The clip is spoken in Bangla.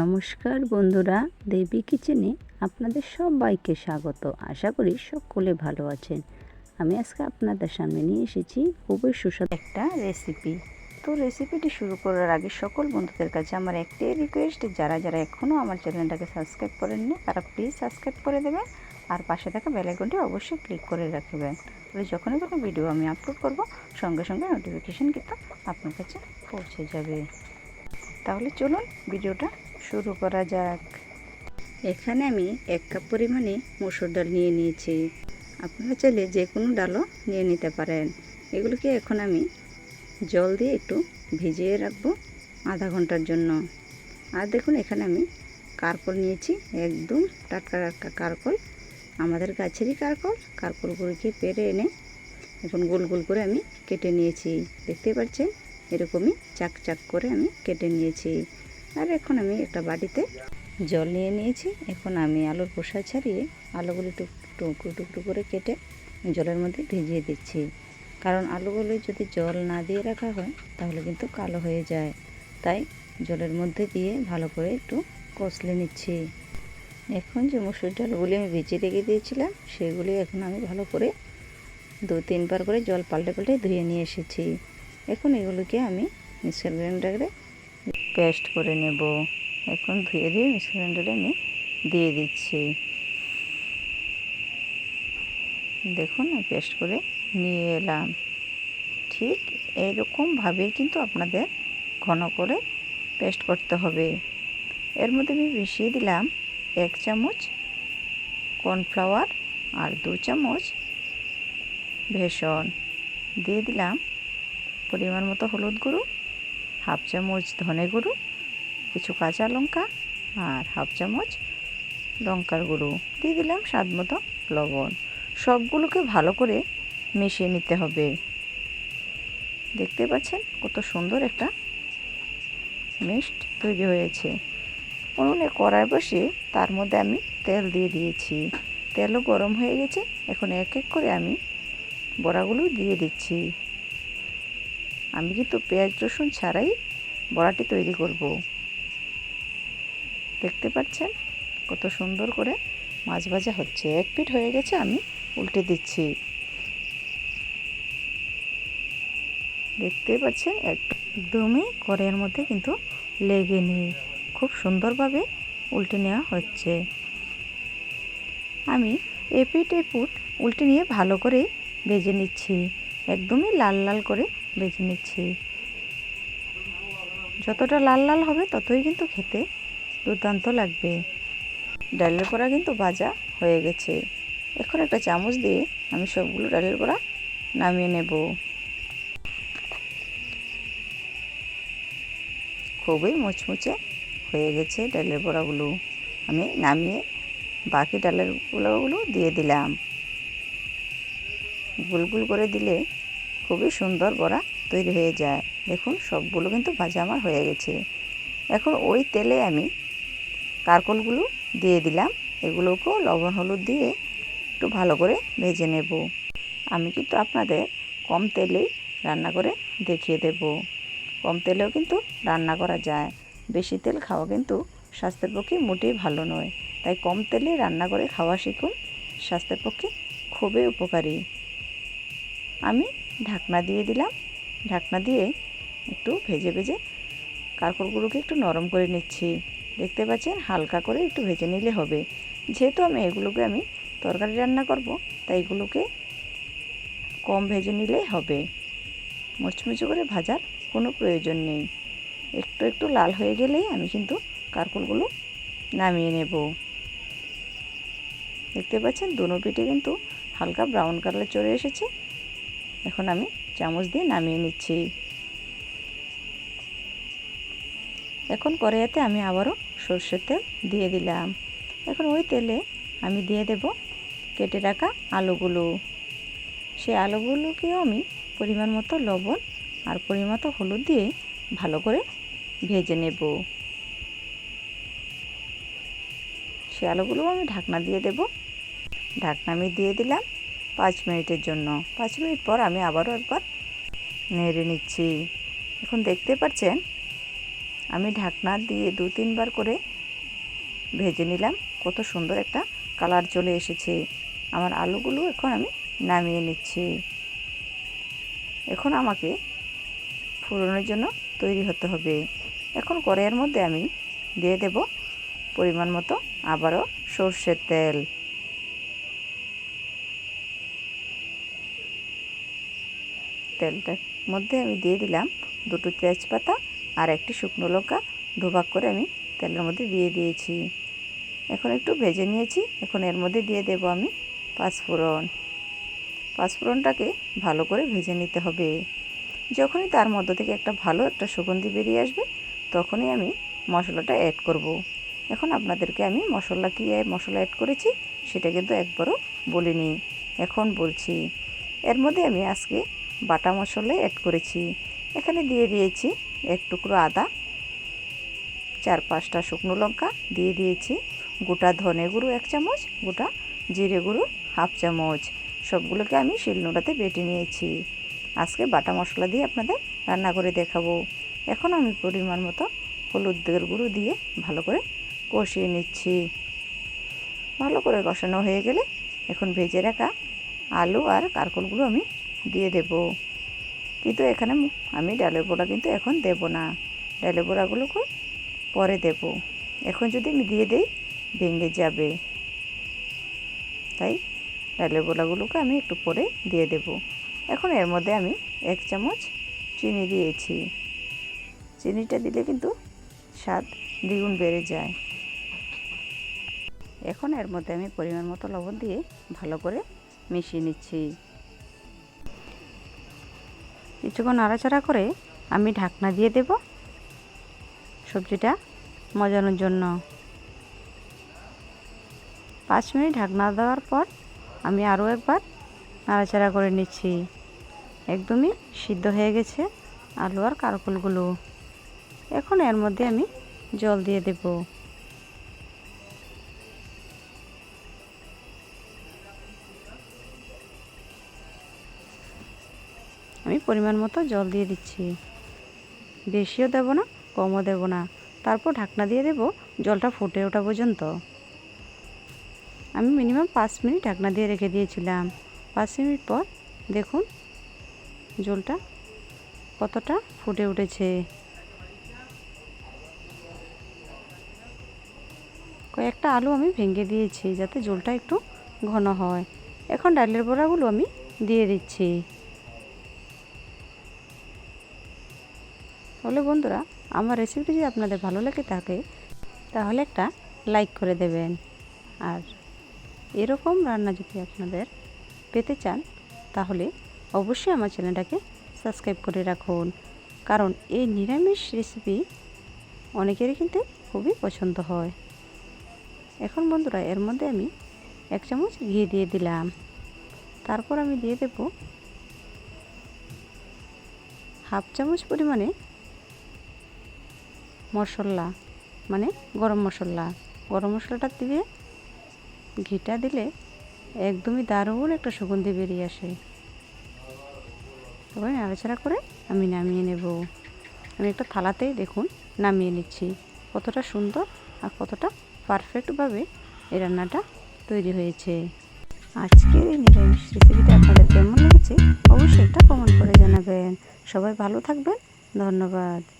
নমস্কার বন্ধুরা, দেবী কিচেনে আপনাদের সবাইকে স্বাগত। আশা করি সকলে ভালো আছেন। আমি আজকে আপনাদের সামনে নিয়ে এসেছি খুবই সুস্বাদু একটা রেসিপি তো রেসিপিটি শুরু করার আগে সকল বন্ধুদের কাছে আমার একটাই রিকোয়েস্ট যারা যারা এখনও আমার চ্যানেলটাকে সাবস্ক্রাইব করেননি, তারা প্লিজ সাবস্ক্রাইব করে দেবেন আর পাশে থাকা বেলাইকনটি অবশ্যই ক্লিক করে রাখবেন। তাহলে যখনই কোনো ভিডিও আমি আপলোড করব, সঙ্গে সঙ্গে নোটিফিকেশান কিন্তু আপনার কাছে পৌঁছে যাবে। তাহলে চলুন ভিডিওটা শুরু করা যাক। এখানে আমি এক কাপ পরিমাণে মসুর ডাল নিয়ে নিয়েছি। আপনারা চাইলে যে কোনো ডালও নিয়ে নিতে পারেন। এগুলোকে এখন আমি জল দিয়ে একটু ভিজিয়ে রাখব আধা ঘণ্টার জন্য। আর দেখুন, এখানে আমি কারকল নিয়েছি। একদম টাটকা টাটকা কারকল। আমাদের গাছেরই কারকল। কারকলগুলিকে পেরে এনে এখন গোল গোল করে আমি কেটে নিয়েছি। দেখতে পাচ্ছেন, এরকমই চাক চাক করে আমি কেটে নিয়েছি। আর এখন আমি একটা বাটিতে জল নিয়ে নিয়েছি। এখন আমি আলুর খোসা ছাড়িয়ে আলুগুলো টুক টুকরো টুকরো করে কেটে জলের মধ্যে ভিজিয়ে দিচ্ছি। কারণ আলুগুলো যদি জল না দিয়ে রাখা হয়, তাহলে কিন্তু কালো হয়ে যায়। তাই জলের মধ্যে দিয়ে ভালো করে একটু কষলে নিচ্ছি। এখন যে মুসুর ডালগুলি আমি ভিজিয়ে রেখে দিয়েছিলাম, সেগুলি এখন আমি ভালো করে দু তিনবার করে জল পাল্টে পাল্টে ধুয়ে নিয়ে এসেছি। এখন এগুলোকে আমি মিক্সার গ্রাইন্ডারে পেস্ট করে নেব। এখন ধুয়ে দিয়ে মিক্সার গ্রাইন্ডারে আমি দিয়ে দিচ্ছি। দেখুন পেস্ট করে নিয়ে এলাম। ঠিক এইরকমভাবেই কিন্তু আপনাদের ঘন করে পেস্ট করতে হবে। এর মধ্যে আমি মিশিয়ে দিলাম এক চামচ কর্নফ্লাওয়ার আর দু চামচ ভেষণ। দিয়ে দিলাম পরিমাণ মতো হলুদ গুঁড়ো। হাফ চামচ ধনে গুঁড়ো, কিছু কাঁচা লঙ্কা আর হাফ চামচ লঙ্কার গুঁড়ো। দিয়ে দিলাম স্বাদ মতো লবণ। সবগুলোকে ভালো করে মিশিয়ে নিতে হবে। দেখতে পাচ্ছেন কত সুন্দর একটা মিষ্ট তৈরি হয়েছে। উনুনে কড়াই বসে তার মধ্যে আমি তেল দিয়ে দিয়েছি। তেলও গরম হয়ে গেছে। এখন এক এক করে আমি বড়াগুলো দিয়ে দিচ্ছি। আমি কিন্তু পেঁয়াজ, রসুন ছাড়াই বড়াটি তৈরি করব। দেখতে পাচ্ছেন কত সুন্দর করে মাছ ভাজা হচ্ছে। এক পিঠ হয়ে গেছে, আমি উল্টে দিচ্ছি। দেখতে পাচ্ছেন, একদমই কড়াইয়ের মধ্যে কিন্তু লেগে নেই। খুব সুন্দরভাবে উল্টে নেওয়া হচ্ছে। আমি এপিট এপুট উল্টে নিয়ে ভালো করে ভেজে নিচ্ছি। একদমই লাল লাল করে ভেজে নিচ্ছি। যতটা লাল লাল হবে ততই কিন্তু খেতে দুর্দান্ত লাগবে। ডালের বড়া কিন্তু ভাজা হয়ে গেছে। এখন একটা চামচ দিয়ে আমি সবগুলো ডালের বড়া নামিয়ে নেব। খুবই মুচমুচে হয়ে গেছে ডালের বড়াগুলো। আমি নামিয়ে বাকি ডালের গুঁড়োগুলো দিয়ে দিলাম। গুলগুল করে দিলে খুবই সুন্দর বড়া তৈরি হয়ে যায়। দেখুন, সবগুলো কিন্তু ভাজা আমার হয়ে গেছে। এখন ওই তেলে আমি কারকলগুলো দিয়ে দিলাম। এগুলোকেও লবণ, হলুদ দিয়ে একটু ভালো করে ভেজে নেব। আমি কিন্তু আপনাদের কম তেলেই রান্না করে দেখিয়ে দেব। কম তেলেও কিন্তু রান্না করা যায়। বেশি তেল খাওয়া কিন্তু স্বাস্থ্যের পক্ষে মোটেই ভালো নয়। তাই কম তেলে রান্না করে খাওয়া শিখুন, স্বাস্থ্যের পক্ষে খুবই উপকারী। আমি ঢাকনা দিয়ে দিলাম। ঢাকনা দিয়ে একটু ভেজে ভেজে কারকলগুলোকে একটু নরম করে নিচ্ছি। দেখতে পাচ্ছেন? হালকা করে একটু ভেজে নিলে হবে। যেহেতু আমি এগুলোকে আমি তরকারি রান্না করব, তাই এগুলোকে কম ভেজে নিলেই হবে। মুচমুচে করে ভাজার কোনো প্রয়োজন নেই। একটু একটু লাল হয়ে গেলেই আমি কিন্তু কারকলগুলো নামিয়ে নেব। দেখতে পাচ্ছেন? দুনো পিঠে কিন্তু হালকা ব্রাউন কালার চলে এসেছে। এখন আমি চামচ দিয়ে নামিয়ে নিচ্ছি। এখন কড়াইয়াতে আমি আবারও সর্ষের তেল দিয়ে দিলাম। এখন ওই তেলে আমি দিয়ে দেব কেটে রাখা আলুগুলো। সেই আলুগুলোকেও আমি পরিমাণ মতো লবণ আর পরিমাণ মতো হলুদ দিয়ে ভালো করে ভেজে নেব। সে আলুগুলোও আমি ঢাকনা দিয়ে দেব। ঢাকনা আমি দিয়ে দিলাম। পাঁচ মিনিটের জন্য। পাঁচ মিনিট পর আমি আবারও একবার নেড়ে নিচ্ছি। এখন দেখতে পাচ্ছেন, আমি ঢাকনা দিয়ে দু তিনবার করে ভেজে নিলাম। কত সুন্দর একটা কালার চলে এসেছে। আমার আলুগুলো এখন আমি নামিয়ে নিচ্ছি। এখন আমাকে ফোড়নের জন্য তৈরি হতে হবে। এখন কড়াইয়ের মধ্যে আমি দিয়ে দেব পরিমাণ মতো আবারও সর্ষের তেল। তেলটার মধ্যে আমি দিয়ে দিলাম দুটো তেজপাতা আর একটি শুকনো লঙ্কা। দুভাগ করে আমি তেলের মধ্যে দিয়ে দিয়েছি। এখন একটু ভেজে নিয়েছি। এখন এর মধ্যে দিয়ে দেব আমি পাঁচফোড়ন। পাঁচফোড়নটাকে ভালো করে ভেজে নিতে হবে। যখনই তার মধ্য থেকে একটা ভালো একটা সুগন্ধি বেরিয়ে আসবে, তখনই আমি মশলাটা অ্যাড করব। এখন আপনাদেরকে আমি মশলা কী মশলা অ্যাড করেছি, সেটা কিন্তু একবারও বলিনি। এখন বলছি, এর মধ্যে আমি আজকে বাটা মশলা অ্যাড করেছি। এখানে দিয়ে দিয়েছি এক টুকরো আদা, চার পাঁচটা শুকনো লঙ্কা, দিয়ে দিয়েছি গোটা ধনে গুঁড়ো এক চামচ, গোটা জিরে গুঁড়ো হাফ চামচ। সবগুলোকে আমি শিলনোড়াতে বেটে নিয়েছি। আজকে বাটা মশলা দিয়ে আপনাদের রান্না করে দেখাবো। এখন আমি পরিমাণ মতো হলুদের গুঁড়ো দিয়ে ভালো করে কষিয়ে নিচ্ছি। ভালো করে কষানো হয়ে গেলে এখন ভেজে রাখা আলু আর কারকলগুলো আমি দিয়ে দেব। কিন্তু এখানে আমি ডালের বড়া কিন্তু এখন দেব না। ডালের বড়াগুলোকে পরে দেব। এখন যদি আমি দিয়ে দিই, ভেঙে যাবে। তাই ডালের বড়াগুলোকে আমি একটু পরে দিয়ে দেব। এখন এর মধ্যে আমি এক চামচ চিনি দিয়েছি। চিনিটা দিলে কিন্তু স্বাদ দ্বিগুণ বেড়ে যায়। এখন এর মধ্যে আমি পরিমাণ মতো লবণ দিয়ে ভালো করে মিশিয়ে নিচ্ছি। কিছুক্ষণ নাড়াচাড়া করে আমি ঢাকনা দিয়ে দেব সবজিটা মজানোর জন্য। পাঁচ মিনিট ঢাকনা দেওয়ার পর আমি আরও একবার নাড়াচাড়া করে নিচ্ছি। একদমই সিদ্ধ হয়ে গেছে আলু আর কারকুলগুলো। এখন এর মধ্যে আমি জল দিয়ে দেব। আমি পরিমাণ মতো জল দিয়ে দিচ্ছি। বেশিও দেব না, কমও দেব না। তারপর ঢাকনা দিয়ে দেব, জলটা ফুটে ওঠা পর্যন্ত। আমি মিনিমাম পাঁচ মিনিট ঢাকনা দিয়ে রেখে দিয়েছিলাম। পাঁচ মিনিট পর দেখুন, জলটা কতটা ফুটে উঠেছে। কয়েকটা আলু আমি ভেঙে দিয়েছি যাতে জলটা একটু ঘন হয়। এখন ডালের বড়াগুলো আমি দিয়ে দিচ্ছি। তাহলে বন্ধুরা, আমার রেসিপিটি যদি আপনাদের ভালো লেগে থাকে, তাহলে একটা লাইক করে দেবেন। আর এরকম রান্না যদি আপনাদের পেতে চান, তাহলে অবশ্যই আমার চ্যানেলটাকে সাবস্ক্রাইব করে রাখুন। কারণ এই নিরামিষ রেসিপি অনেকেরই কিন্তু খুবই পছন্দ হয়। এখন বন্ধুরা, এর মধ্যে আমি এক চামচ ঘি দিয়ে দিলাম। তারপর আমি দিয়ে দেব হাফ চামচ পরিমাণে মশলা মানে গরম মশলা। গরম মশলাটা দিয়ে ঘিটা দিলে একদমই দারুণ একটা সুগন্ধি বেরিয়ে আসে। তবে নাড়াচাড়া করে আমি নামিয়ে নেব। আমি একটা থালাতেই দেখুন নামিয়ে নিচ্ছি, কতটা সুন্দর আর কতটা পারফেক্টভাবে এই রান্নাটা তৈরি হয়েছে। আজকের এই নিরামিষ রেসিপিটা আপনাদের কেমন লেগেছে অবশ্যই একটা কমেন্ট করে জানাবেন। সবাই ভালো থাকবেন, ধন্যবাদ।